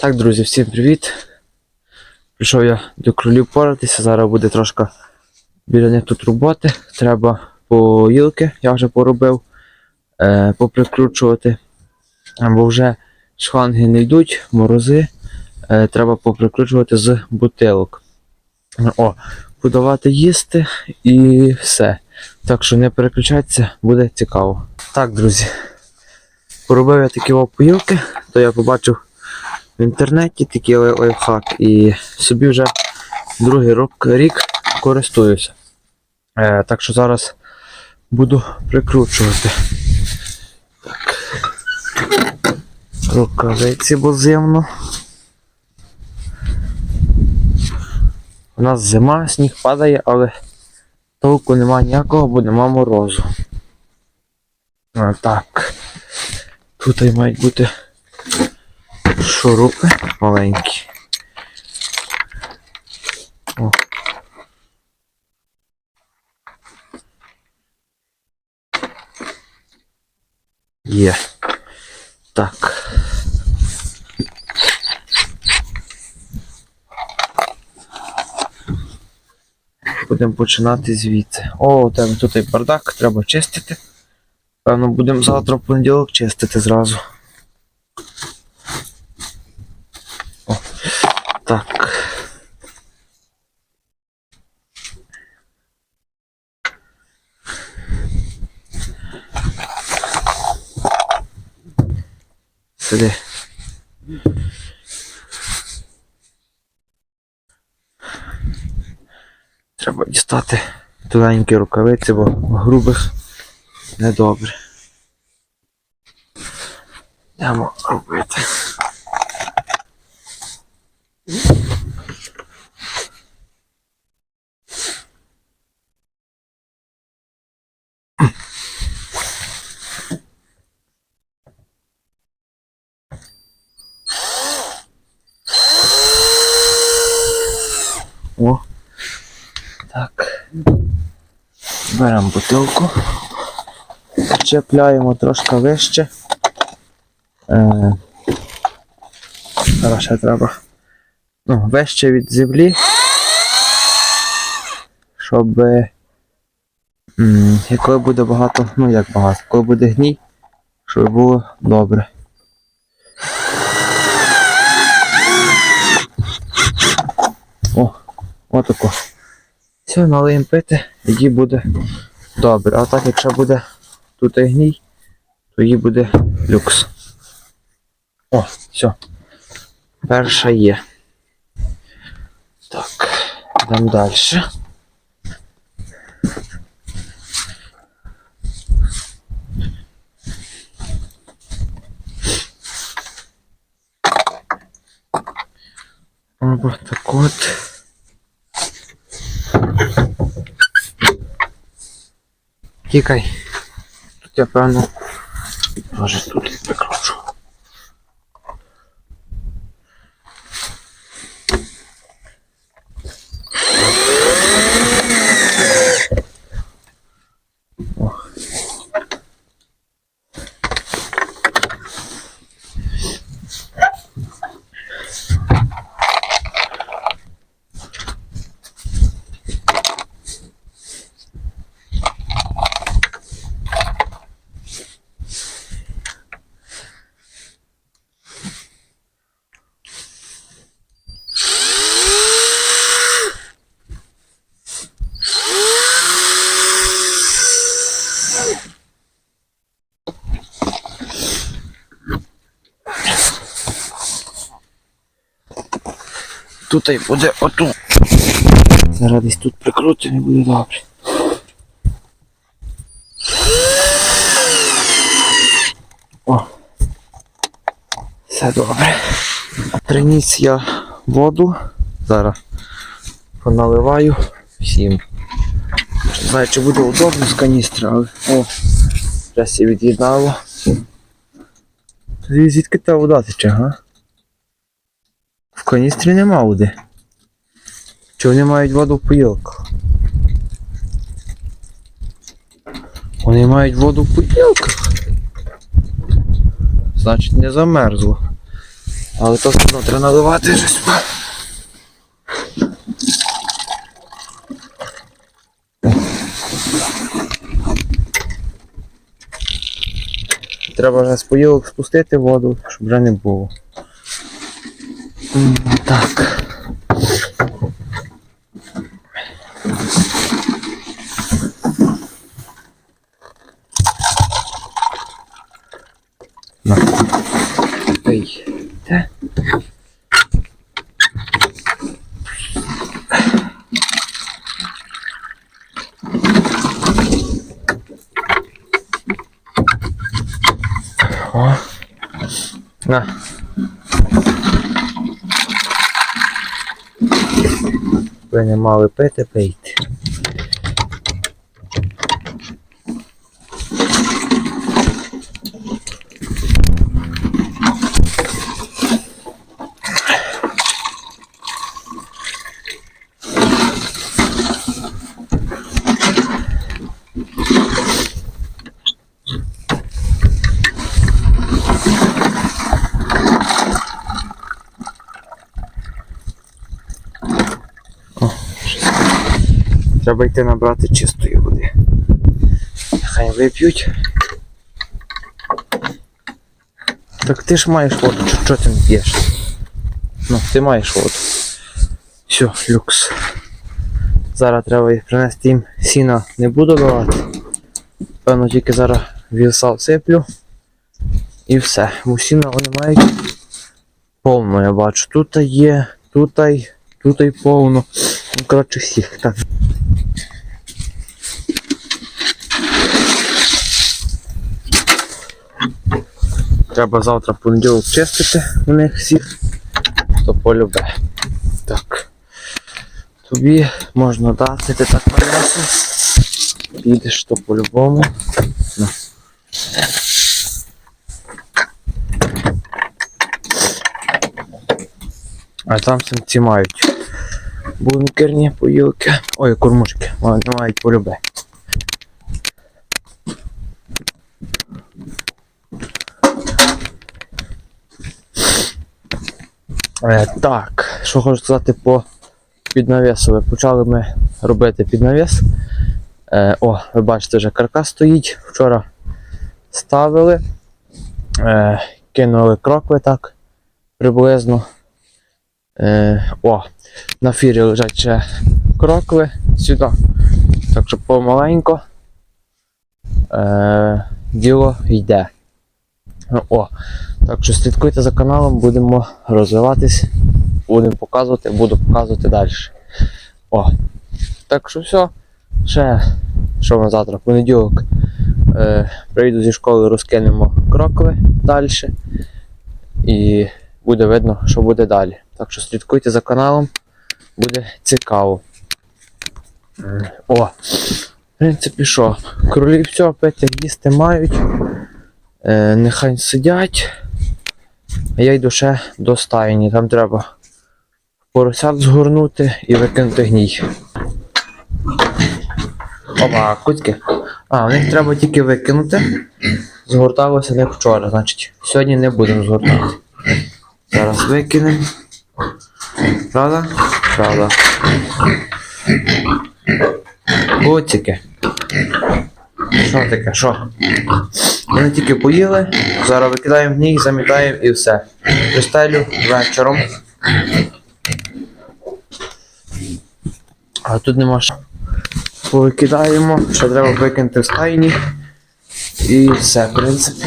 Так, друзі, всім привіт. Прийшов я до кролів поратися, зараз буде трошки біля них тут роботи. Треба поїлки, я вже поробив, е, поприкручувати. Бо вже шланги не йдуть, морози. Е, треба поприкручувати з бутилок. О, подавати їсти і все. Так що не переключайтеся, буде цікаво. Так, друзі. Поробив я такі опоїлки, то я побачив в інтернеті такий лай- лайфхак і собі вже другий рік користуюся. Е, так що зараз буду прикручувати. Так. Рукавиці бо зимно. У нас зима, сніг падає, але толку нема ніякого, бо нема морозу. А, так. Тут і мають бути шурупи маленькі. О. Є. Так. Будемо починати звідси. О, там тут і бардак, треба чистити. Певно, будемо завтра в понеділок чистити зразу. Так. Сиди. Треба дістати тоненькі рукавиці, бо грубих недобре. Йдемо робити. О. Так. Беремо бутилку. Чіпляємо трошки вище. Е, треба. Ну, вище від землі. Щоб. коли буде багато, ну як багато, коли буде гній, щоб було добре. О, отако. Все, налиємо пити, тоді буде добре. А так, якщо буде тут і гній, тоді буде люкс. О, все. Перша є. Так, йдемо далі. Оба так от. Тікай. Тут я певно. Може тут Тут і буде отут. Зараз десь тут прикрутимо і буде добре. О. Все добре. Приніс я воду. Зараз поналиваю всім. Не знаю, чи буде удобно з каністри, але о, вже всі від'єднало. Звідки та вода тече, га? В каністрі нема води. Чи вони мають воду в поїлках? Вони мають воду в поїлках. Значить не замерзло. Але то все одно треба наливати щось. Треба вже з поїлок спустити воду, щоб вже не було. Так. На. Ой. Те. О. На. Ви не мали пити, пийте. Треба йти набрати чистої води. Нехай вип'ють. Так ти ж маєш воду, чого ти п'єш? Ну, ти маєш воду. Все, люкс. Зараз треба їх принести їм сіна не буду давати. Певно, тільки зараз віса всиплю. І все. Бо сіна вони мають повно, я бачу. Тут є, тут, тут повно. Ну, коротше, всіх. Так. Треба завтра понеділок чистити у них всіх, то полюбе. Так. Тобі можна дати, ти так нанеси. Підеш то по-любому. А там самці мають бункерні поїлки. Ой, кормушки, вони мають полюбе. Так, що хочу сказати по піднавісові. Почали ми робити піднавіс. Е, о, ви бачите, вже каркас стоїть. Вчора ставили, е, кинули крокви так приблизно. Е, о, на фірі лежать ще крокви сюди. Так що помаленько е, діло йде. О, так що слідкуйте за каналом, будемо розвиватись, будемо показувати, буду показувати далі. О, так що все. Ще що ми завтра, в понеділок, е, прийду зі школи, розкинемо крокви далі. І буде видно, що буде далі. Так що слідкуйте за каналом, буде цікаво. О, в принципі, що, кролі все, пити їсти мають. Е, нехай сидять. Я йду ще до стайні. Там треба поросят згорнути і викинути гній. Опа, куцьки. А, в них треба тільки викинути. Згорталося не вчора, значить, сьогодні не будемо згортати. Зараз викинемо. Правда? Правда. Куцики. Що таке? Що? Вони тільки поїли, зараз викидаємо гній, замітаємо і все. Пристелю вечором. А тут нема що. Повикидаємо, що треба викинути в стайні. І все, в принципі.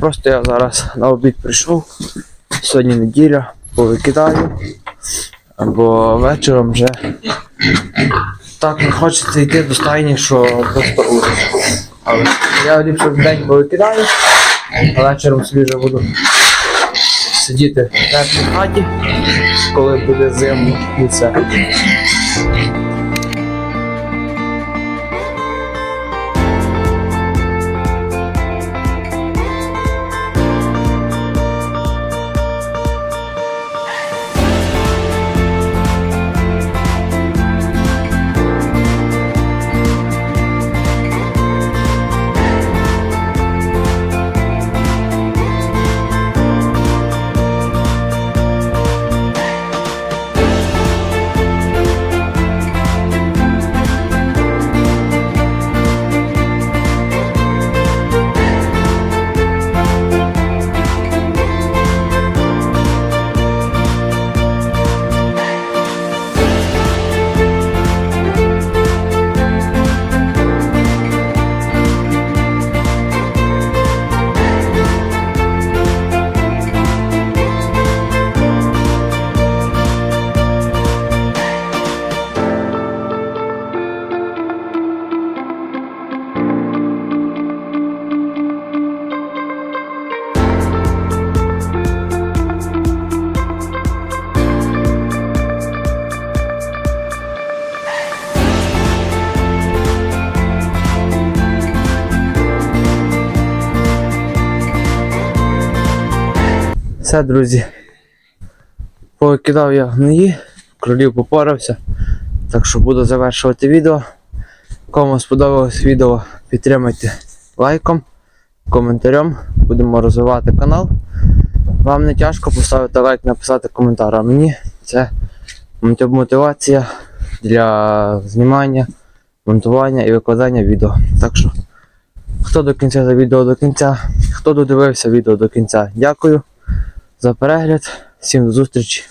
Просто я зараз на обід прийшов. Сьогодні неділя, повикидаю. Бо вечором вже так не хочеться йти до стайні, що просто ужас. Але я ліпше в день повикидаю, а вечором собі вже буду сидіти в теплій хаті, коли буде зимно і все. Все, друзі. Покидав я гниї, кролів попорався. Так що буду завершувати відео. Кому сподобалось відео, підтримайте лайком, коментарем. Будемо розвивати канал. Вам не тяжко поставити лайк, написати коментар, а мені це мотивація для знімання, монтування і викладання відео. Так що, хто до кінця за відео до кінця, хто додивився відео до кінця, дякую за перегляд. Всім до зустрічі.